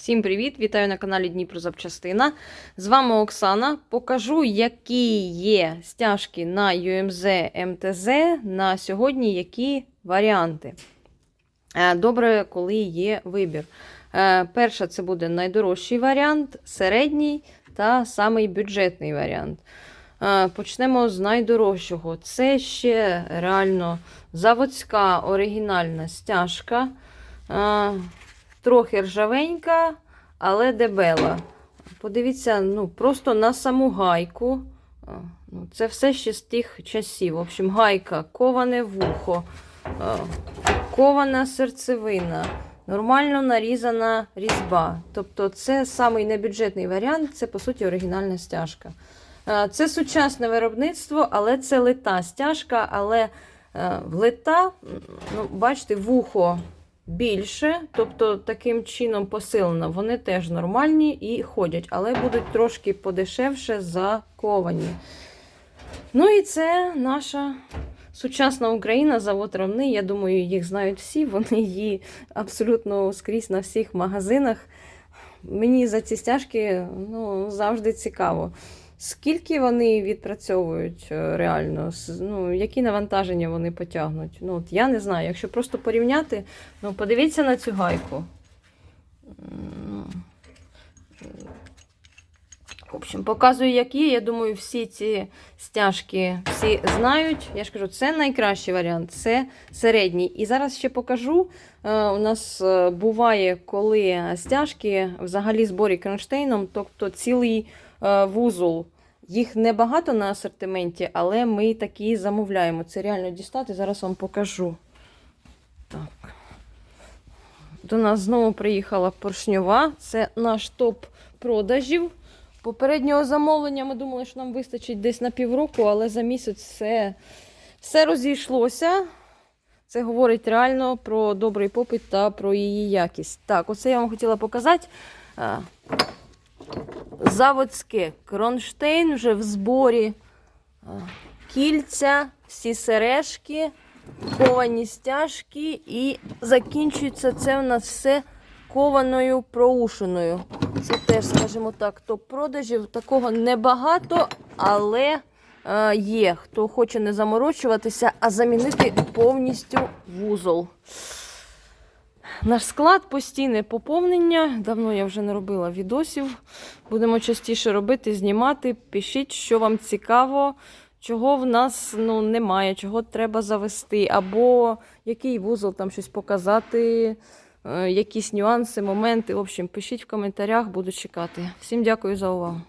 Всім привіт! Вітаю на каналі Дніпро Запчастина. З вами Оксана. Покажу, які є стяжки на UMZ МТЗ на сьогодні, які варіанти. Е, Добре, коли є вибір. Е, Перша це буде найдорожчий варіант, середній та самий бюджетний варіант. Е, Почнемо з найдорожчого. Це ще реально заводська оригінальна стяжка. Е, Трохи ржавенька, але дебела. Подивіться, ну, просто на саму гайку. Ну, це все ще з тих часів. В общем, гайка, коване вухо, кована серцевина, нормально нарізана різьба. Тобто, це самий небюджетний варіант, це, по суті, оригінальна стяжка. Це сучасне виробництво, але це лита стяжка, але е, в лита, ну, бачите, вухо більше, тобто таким чином посилено. Вони теж нормальні і ходять, але будуть трошки подешевше заковані. Ну і це наша сучасна Україна, завод Равни. Я думаю, їх знають всі. Вони її абсолютно скрізь на всіх магазинах. Мені за ці стяжки ну, завжди цікаво. Скільки вони відпрацьовують е, реально? Ну, які навантаження вони потягнуть? Ну, от я не знаю. Якщо просто порівняти, ну подивіться на цю гайку. В общем, показую, як є. Я думаю, всі ці стяжки всі знають. Я ж кажу, це найкращий варіант, це середній. І зараз ще покажу. Е, У нас е, буває, коли стяжки взагалі зборі кронштейном, тобто цілий вузол. Їх небагато на асортименті, але ми такі замовляємо. Це реально дістати. Зараз вам покажу. Так. До нас знову приїхала поршньова. Це наш топ продажів. Попереднього замовлення ми думали, що нам вистачить десь на півроку, але за місяць все, все розійшлося. Це говорить реально про добрий попит та про її якість. Так, оце я вам хотіла показати. Заводське кронштейн вже в зборі. Кільця, всі сережки, ковані стяжки, і закінчується це у нас все кованою проушиною. Це теж, скажімо так, топ-продажів. Такого небагато, але е, є. Хто хоче не заморочуватися, а замінити повністю вузол. Наш склад постійне поповнення. Давно я вже не робила відосів. Будемо частіше робити, знімати. Пишіть, що вам цікаво, чого в нас ну, немає, чого треба завести, або який вузол там щось показати, е, якісь нюанси, моменти. В общем, пишіть в коментарях, буду чекати. Всім дякую за увагу.